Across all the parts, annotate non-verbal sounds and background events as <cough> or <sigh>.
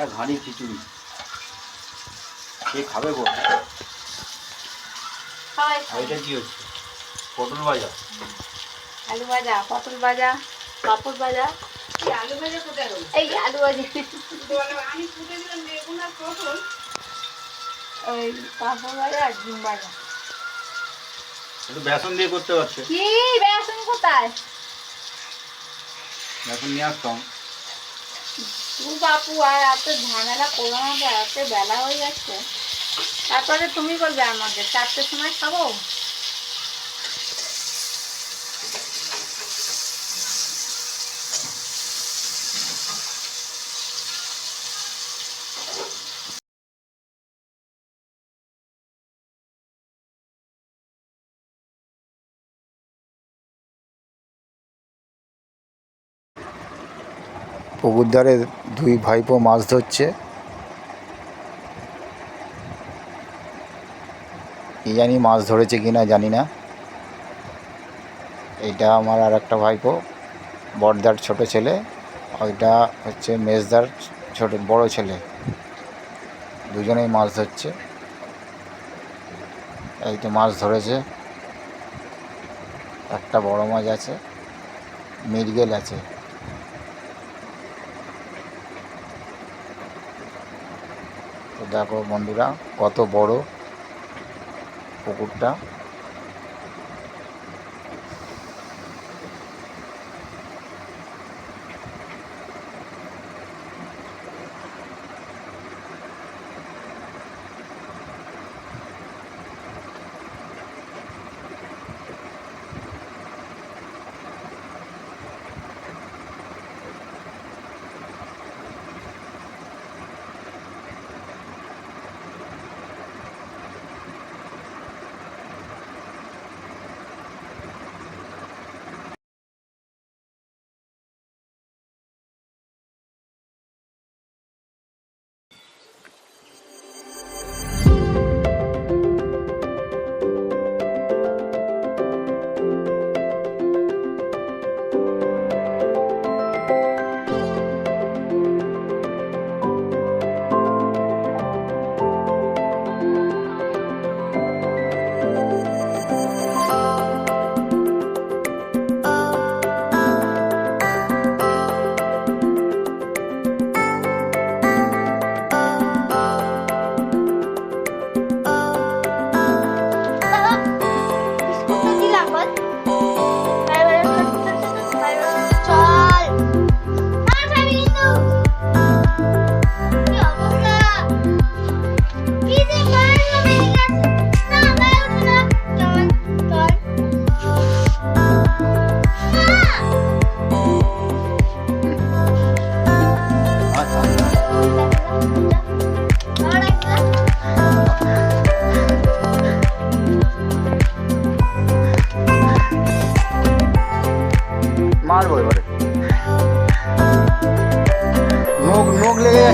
এক হাঁড়ি খিচুড়ি। কে খাবে গো? এটা কি হচ্ছে? পটল ভাজা। আলু ভাজা পটল ভাজা পাপড় ভাজা। আলু ভাজা কোথায় এই আলু ভাজা। আমি ফুটে দিলাম বেগুন আর পটল। ওই পাপড় ভাজা আর ডিম ভাজা। একটু বেসন দিয়ে করতে পারছে। কি? বেসন কোথায়? বেসন নিয়ে আসতাম। বাপু, আর এত ঝামেলা করো না এত বেলা হয়ে যাচ্ছে তারপরে তুমি বলবে আমাদের চারটের সময় খাব? পুকুর ধারে দুই ভাইপো মাছ ধরছে। কি জানি মাছ ধরেছে কি না জানি না। এইটা আমার আর একটা ভাইপো বড়দার ছোট ছেলে। ওইটা হচ্ছে মেজদার ছোট, বড় ছেলে। দুজনেই মাছ ধরছে। এই তো মাছ ধরেছে। একটা বড় মাছ আছে, মৃগেল আছে। তো দেখো বন্ধুরা কত বড় পুকুরটা।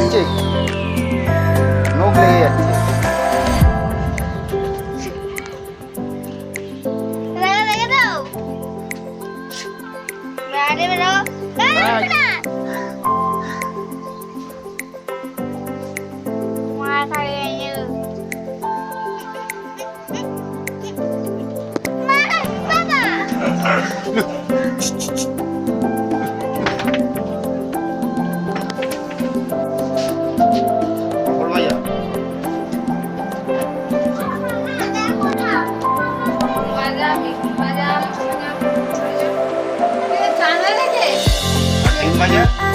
Nucleatic. Nucleatic. Bye. <laughs> anja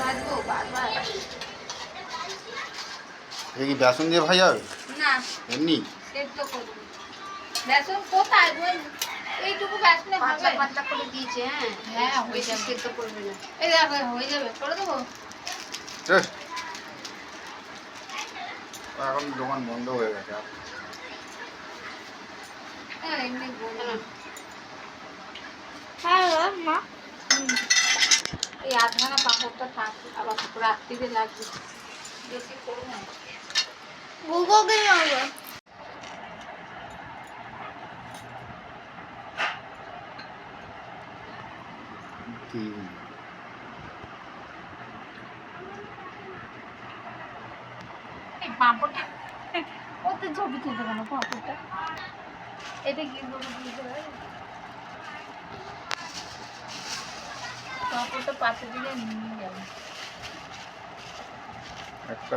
ভাজবো বারবার এটা কি বেসন দিয়ে ভাজা হবে? না। এমনি? সেদ্ধ করব। বেসন কোথায়? এইটুকু বেসনে হবে পাতলা করে দিয়েছে হ্যাঁ। হ্যাঁ হয়ে যাবে। সেদ্ধ করবে না। এই দেখো হয়ে যাবে। করে দেবো? এখন দোকান বন্ধ হয়ে গেছে আর। হ্যাঁ হ্যাঁ। মা। এই আধখানা পাঁপড়টা থাক আবার রাত্রিতে লাগবে বেশি করব না। কি? পাঁপড়টা ওতে ছবি তুলতে কেন পাঁপড়টা। এটা কি পাঁপড়টা পাশে দিলে নিয়ে যাবে। একটা